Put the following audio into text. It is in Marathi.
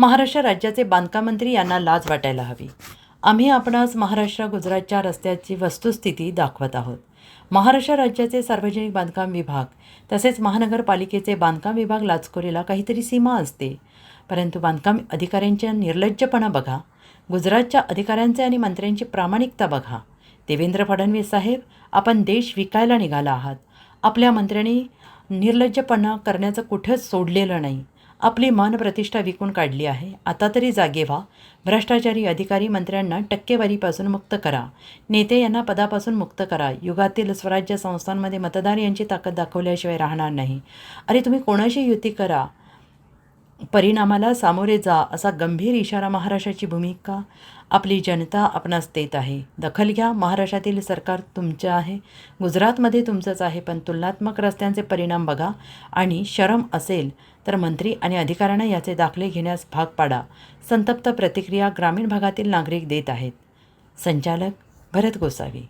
महाराष्ट्र राज्याचे बांधकाम मंत्री यांना लाज वाटायला हवी. आम्ही आपणास महाराष्ट्र गुजरातच्या रस्त्याची वस्तुस्थिती दाखवत आहोत. महाराष्ट्र राज्याचे सार्वजनिक बांधकाम विभाग तसेच महानगरपालिकेचे बांधकाम विभाग लाचखोरीला काहीतरी सीमा असते. परंतु बांधकाम अधिकाऱ्यांच्या निर्लज्जपणा बघा. गुजरातच्या अधिकाऱ्यांचे आणि मंत्र्यांची प्रामाणिकता बघा. देवेंद्र फडणवीस साहेब आपण देश विकायला निघाला आहात. आपल्या मंत्र्यांनी निर्लज्जपणा करण्याचं कुठंच सोडलेलं नाही. आपली मानप्रतिष्ठा विकून काढली आहे. आता तरी जागे व्हा. भ्रष्टाचारी अधिकारी मंत्र्यांना टक्केवारीपासून मुक्त करा. नेते यांना पदापासून मुक्त करा. युगातील स्वराज्य संस्थांमध्ये मतदार यांची ताकद दाखवल्याशिवाय राहणार नाही. अरे तुम्ही कोणाशी युती करा? परिणामाला सामोरे जा असा गंभीर इशारा महाराष्ट्राची भूमिका आपली जनता आपणास देत आहे. दखल घ्या. महाराष्ट्रातील सरकार तुमचं आहे. गुजरातमध्ये तुमचंच आहे पण तुलनात्मक रस्त्यांचे परिणाम बघा. आणि शरम असेल तर मंत्री आणि अधिकाऱ्यांना याचे दाखले घेण्यास भाग पाडा. संतप्त प्रतिक्रिया ग्रामीण भागातील नागरिक देत आहेत. संचालक भरत गोसावी.